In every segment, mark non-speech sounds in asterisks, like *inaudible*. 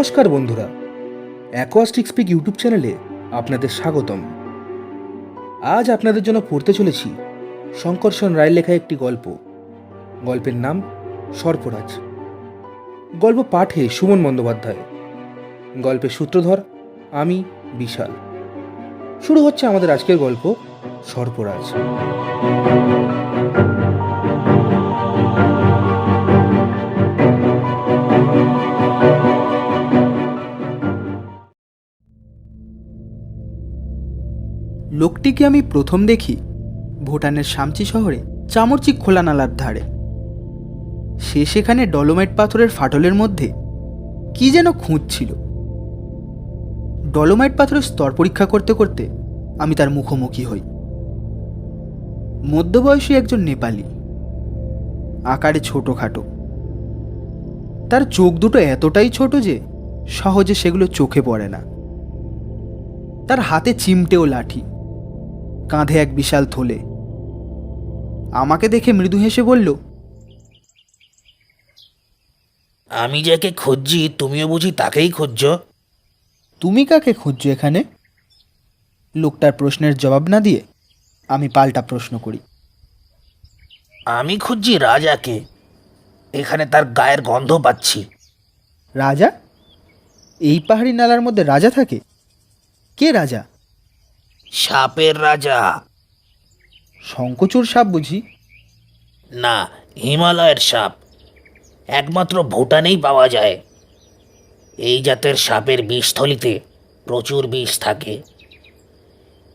নমস্কার বন্ধুরা acoustic speak YouTube চ্যানেলে আপনাদের স্বাগতম। আজ আপনাদের জন্য পড়তে চলেছি শঙ্করসন রায়ের লেখা একটি গল্প। গল্পের নাম সর্পরাজ। গল্প পাঠে সুমন বন্দ্যোপাধ্যায়। গল্পের সূত্রধর আমি, বিশাল। শুরু হচ্ছে আমাদের আজকের গল্প সর্পরাজ। লোকটিকে আমি প্রথম দেখি ভুটানের সামচি শহরে চামরচি খোলা নালার ধারে। সে সেখানে ডলোমাইট পাথরের ফাটলের মধ্যে কি যেন খুঁজছিল। ডলোমাইট পাথরের স্তর পরীক্ষা করতে করতে আমি তার মুখোমুখি হই। মধ্যবয়সী একজন নেপালি। আকারে ছোটোখাটো। তার চোখ দুটো এতটাই ছোট যে সহজে সেগুলো চোখে পড়ে না। তার হাতে চিমটেও লাঠি। কাঁধে এক বিশাল থলে। আমাকে দেখে মৃদু হেসে বলল আমি যাকে খুঁজছি তুমিও বুঝি তাকেই খুঁজছ? তুমি কাকে খুঁজছো এখানে? লোকটার প্রশ্নের জবাব না দিয়ে আমি পাল্টা প্রশ্ন করি। আমি খুঁজছি রাজাকে। এখানে তার গায়ের গন্ধ পাচ্ছি। রাজা? এই পাহাড়ি নালার মধ্যে রাজা থাকে? কে রাজা? সাপের রাজা। শঙ্কচূড় সাপ বুঝি? না হিমালয়ের সাপ। একমাত্র ভুটানেই পাওয়া যায়। এই জাতের সাপের বিষথলিতে প্রচুর বিষ থাকে।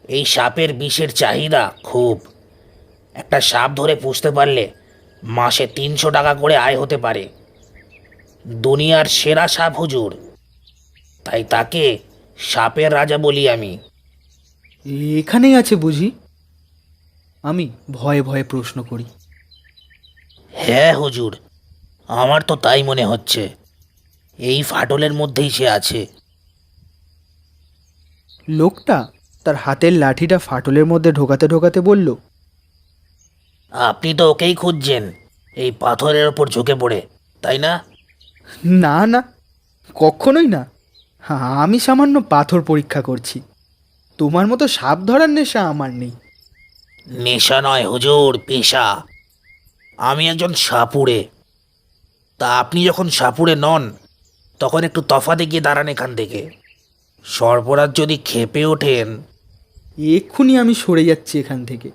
এই সাপের বিষের চাহিদা খুব। একটা সাপ ধরে পুষতে পারলে মাসে তিনশো টাকা করে আয় হতে পারে। দুনিয়ার সেরা সাপ হুজুর। তাই তাকে সাপের রাজা বলি আমি। এখানেই আছে বুঝি। আমি ভয়ে ভয়ে প্রশ্ন করি। হ্যাঁ হুজুর আমার তো তাই মনে হচ্ছে। এই ফাটলের মধ্যেই সে আছে। লোকটা তার হাতের লাঠিটা ফাটলের মধ্যে ঢোকাতে ঢোকাতে বলল আপনি তো ওকেই খুঁজছেন এই পাথরের ওপর ঝুঁকে পড়ে তাই না? না না কখনোই না। হ্যাঁ আমি সামান্য পাথর পরীক্ষা করছি। তোমার মতো সাপ ধরার নেশা আমার নেই। নেশা নয় হুজুর পেশা। আমি একজন সাপুড়ে। তা আপনি যখন সাপুড়ে নন তখন একটু তফাতে গিয়ে দাঁড়ান এখান থেকে। সর্বরাজ যদি খেপে ওঠেন। এক্ষুনি আমি সরে যাচ্ছি এখান থেকে।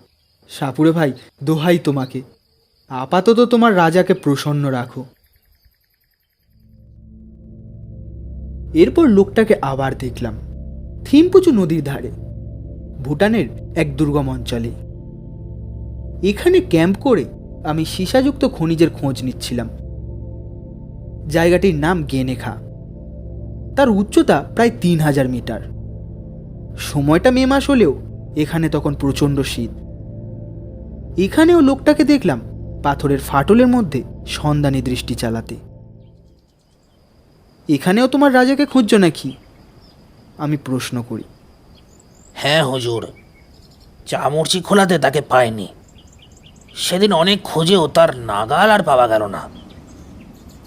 সাপুরে ভাই দোহাই তোমাকে। আপাতত তোমার রাজাকে প্রসন্ন রাখো। এরপর লোকটাকে আবার দেখলাম। থিমপুচু নদীর ধারে, ভুটানের এক দুর্গম অঞ্চলে। এখানে ক্যাম্প করে আমি সীসাযুক্ত খনিজের খোঁজ নিচ্ছিলাম। জায়গাটির নাম গেনেখা। তার উচ্চতা প্রায় তিন হাজার মিটার। সময়টা মে মাস হলেও এখানে তখন প্রচণ্ড শীত। এখানেও লোকটাকে দেখলাম পাথরের ফাটলের মধ্যে সন্ধানী দৃষ্টি চালাতে। এখানেও তোমার রাজাকে খুঁজছো নাকি? আমি প্রশ্ন করি। হ্যাঁ হুজুর। চামড়চি খোলাতে তাকে পায়নি সেদিন অনেক খোঁজেও তার নাগাল আর পাওয়া গেল না।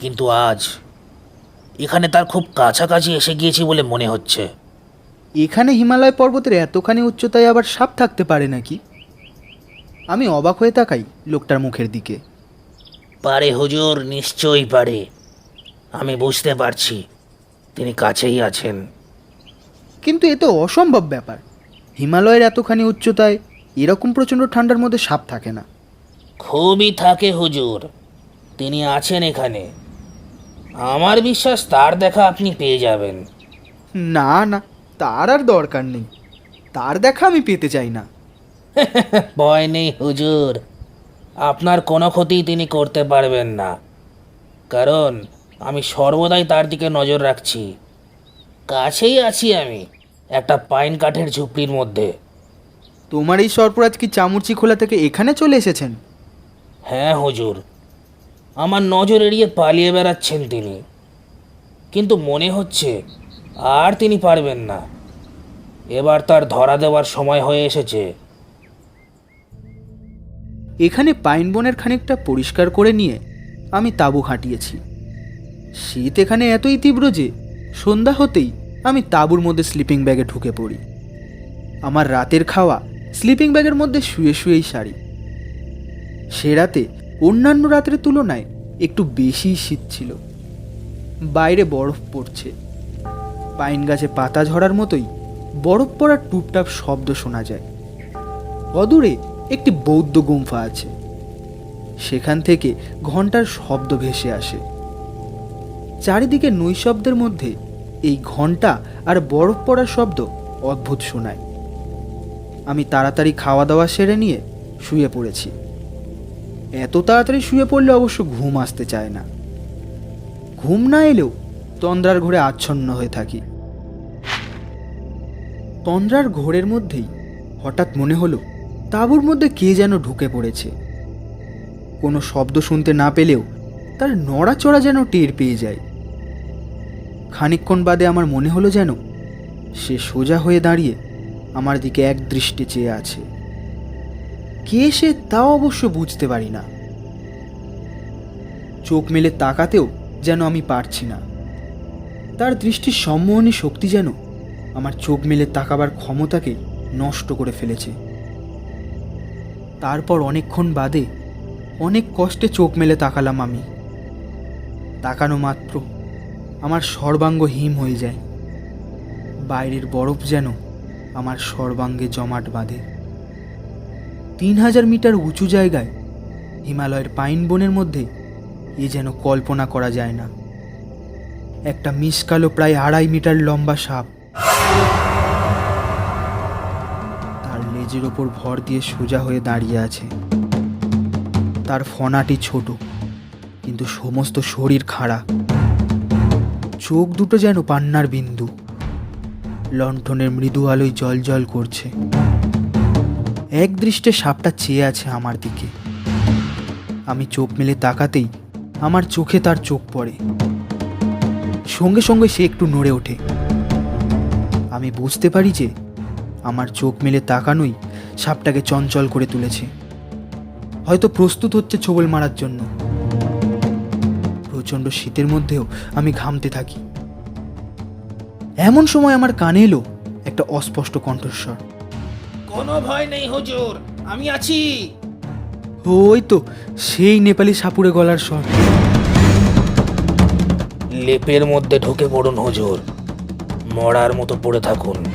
কিন্তু আজ এখানে তার খুব কাছাকাছি এসে গিয়েছি বলে মনে হচ্ছে। এখানে হিমালয় পর্বতের এতখানি উচ্চতায় আবার সাপ থাকতে পারে নাকি? আমি অবাক হয়ে তাকাই লোকটার মুখের দিকে। পারে হুজুর নিশ্চয়ই পারে। আমি বুঝতে পারছি তিনি কাছেই আছেন। কিন্তু এ তো অসম্ভব ব্যাপার। হিমালয়ের এতখানি উচ্চতায় এরকম প্রচণ্ড ঠান্ডার মধ্যে সাপ থাকে না। খুবই থাকে হুজুর। তিনি আছেন এখানে। আমার বিশ্বাস তার দেখা আপনি পেয়ে যাবেন। না না তার আর দরকার নেই। তার দেখা আমি পেতে চাই না। *laughs* ভয় নেই হুজুর। আপনার কোনো ক্ষতি তিনি করতে পারবেন না। কারণ আমি সর্বদাই তার দিকে নজর রাখছি। কাছেই আছি আমি। একটা পাইন কাঠের ঝুপড়ির মধ্যে। তোমার এই সর্পরাজ কি চামুচি খোলা থেকে এখানে চলে এসেছেন? হ্যাঁ হুজুর। আমার নজর এড়িয়ে পালিয়ে বেড়াচ্ছেন তিনি। কিন্তু মনে হচ্ছে আর তিনি পারবেন না। এবার তার ধরা দেওয়ার সময় হয়ে এসেছে। এখানে পাইন বনের খানিকটা পরিষ্কার করে নিয়ে আমি তাঁবু খাটিয়েছি। শীত এখানে এতই তীব্র যে সন্ধ্যা হতেই আমি তাঁবুর মধ্যে স্লিপিং ব্যাগে ঢুকে পড়ি। আমার রাতের খাওয়া স্লিপিং ব্যাগের মধ্যে শুয়ে শুয়েই সারি। সে রাতে অন্যান্য রাতের তুলনায় একটু বেশি শীত ছিল। বাইরে বরফ পড়ছে। পাইন গাছে পাতা ঝরার মতোই বরফ পড়ার টুপটাপ শব্দ শোনা যায়। অদূরে একটি বৌদ্ধ গুম্ফা আছে। সেখান থেকে ঘণ্টার শব্দ ভেসে আসে। চারিদিকে নৈশব্দের মধ্যে এই ঘণ্টা আর বরফ পড়ার শব্দ অদ্ভুত শোনায়। আমি তাড়াতাড়ি খাওয়া দাওয়া সেরে নিয়ে শুয়ে পড়েছি। এত তাড়াতাড়ি শুয়ে পড়লে অবশ্য ঘুম আসতে চায় না। ঘুম না এলেও তন্দ্রার ঘোরে আচ্ছন্ন হয়ে থাকি। তন্দ্রার ঘোরের মধ্যেই হঠাৎ মনে হলো, তাঁবুর মধ্যে কে যেন ঢুকে পড়েছে। কোনো শব্দ শুনতে না পেলেও তার নড়াচড়া যেন টের পেয়ে যায়। খানিকক্ষণ বাদে আমার মনে হলো যেন সে সোজা হয়ে দাঁড়িয়ে আমার দিকে এক দৃষ্টে চেয়ে আছে। কে সে তাও অবশ্য বুঝতে পারি না। চোখ মেলে তাকাতেও যেন আমি পারছি না। তার দৃষ্টির সম্মোহনী শক্তি যেন আমার চোখ মেলে তাকাবার ক্ষমতাকে নষ্ট করে ফেলেছে। তারপর অনেকক্ষণ বাদে অনেক কষ্টে চোখ মেলে তাকালাম আমি। তাকানো মাত্র আমার সর্বাঙ্গ হিম হয়ে যায়। বাইরের বরফ যেন আমার সর্বাঙ্গে জমাট বাঁধে। তিন হাজার মিটার উঁচু জায়গায় হিমালয়ের পাইন বনের মধ্যে এ যেন কল্পনা করা যায় না। একটা মিসকালো প্রায় আড়াই মিটার লম্বা সাপ তার লেজের ওপর ভর দিয়ে সোজা হয়ে দাঁড়িয়ে আছে। তার ফনাটি ছোট, কিন্তু সমস্ত শরীর খাড়া। চোখ দুটো যেন পান্নার বিন্দু। লণ্ঠনের মৃদু আলোয় জল জল করছে। এক দৃষ্টে সাপটা চেয়ে আছে আমার দিকে। আমি চোখ মেলে তাকাতেই আমার চোখে তার চোখ পড়ে। সঙ্গে সঙ্গে সে একটু নড়ে ওঠে। আমি বুঝতে পারি যে আমার চোখ মেলে তাকানোই সাপটাকে চঞ্চল করে তুলেছে। হয়তো প্রস্তুত হচ্ছে ছোবল মারার জন্য। প্রচণ্ড শীতের মধ্যেও আমি ঘামতে থাকি। এমন সময় আমার কানে এলো একটা অস্পষ্ট কণ্ঠস্বর। কোনো ভয় নেই হুজুর। আমি আছি। ওই তো সেই নেপালি সাপুরে গলার স্বর। লেপের মধ্যে ঢুকে পড়ুন হুজুর। মরার মতো পড়ে থাকুন।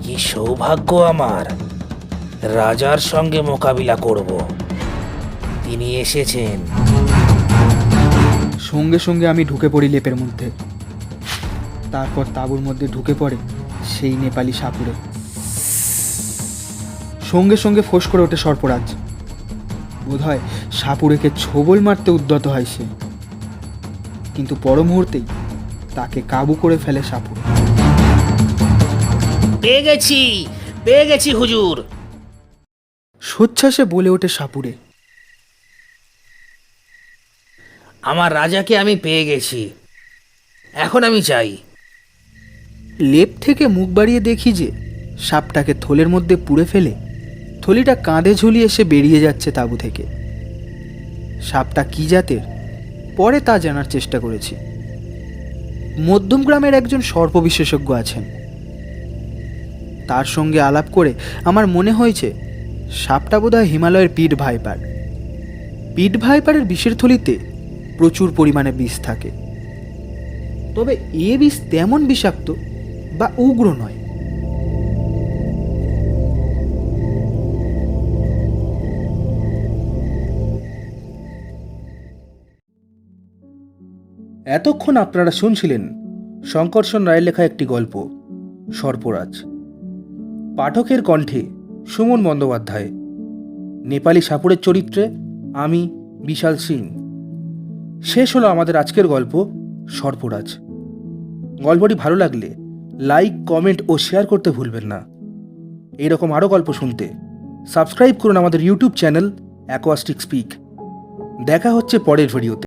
কি সৌভাগ্য আমার। রাজার সঙ্গে মোকাবিলা করব। তিনি এসেছেন। সঙ্গে সঙ্গে আমি ঢুকে পড়ি লেপের মধ্যে। তারপর তাঁবুর মধ্যে ঢুকে পড়ে সেই নেপালি সাপুরে। সঙ্গে সঙ্গে ফোঁস করে ওঠে সর্পরাজ। বোধ হয় সাপুরেকে ছোবল মারতে উদ্যত হয় সে। কিন্তু পর মুহূর্তেই তাকে কাবু করে ফেলে সাপুর। পেয়ে গেছি পেয়ে গেছি হুজুর। সোচ্ছ্বাসে বলে ওঠে সাপুরে। আমার রাজাকে আমি পেয়ে গেছি। এখন আমি চাই। লেপ থেকে মুখ বাড়িয়ে দেখি যে, সাপটাকে থলের মধ্যে পুড়ে ফেলে থলিটা কাঁধে ঝুলিয়ে এসে বেরিয়ে যাচ্ছে তাঁবু থেকে। সাপটা কি জাতের, পরে তা জানার চেষ্টা করেছি। মধ্যম গ্রামের একজন সর্প বিশেষজ্ঞ আছেন। তার সঙ্গে আলাপ করে আমার মনে হয়েছে, সাপটা বোধহয় হিমালয়ের পিঠ ভাইপার। পিঠ ভাইপারের বিষের থলিতে প্রচুর পরিমাণে বিষ থাকে। তবে এ বিষ তেমন বিষাক্ত বা উগ্র নয়। এতক্ষণ আপনারা শুনছিলেন শঙ্কর্ষণ রায়ের লেখা একটি গল্প, সর্পরাজ। পাঠকের কণ্ঠে সুমন বন্দ্যোপাধ্যায়। নেপালি সাপুরের চরিত্রে আমি বিশাল সিং। শেষ হলো আমাদের আজকের গল্প, সর্পরাজ। গল্পটি ভালো লাগলে লাইক, কমেন্ট ও শেয়ার করতে ভুলবেন না। এরকম আরও গল্প শুনতে সাবস্ক্রাইব করুন আমাদের ইউটিউব চ্যানেল অ্যাকোয়াস্টিক স্পিক। দেখা হচ্ছে পরের ভিডিওতে।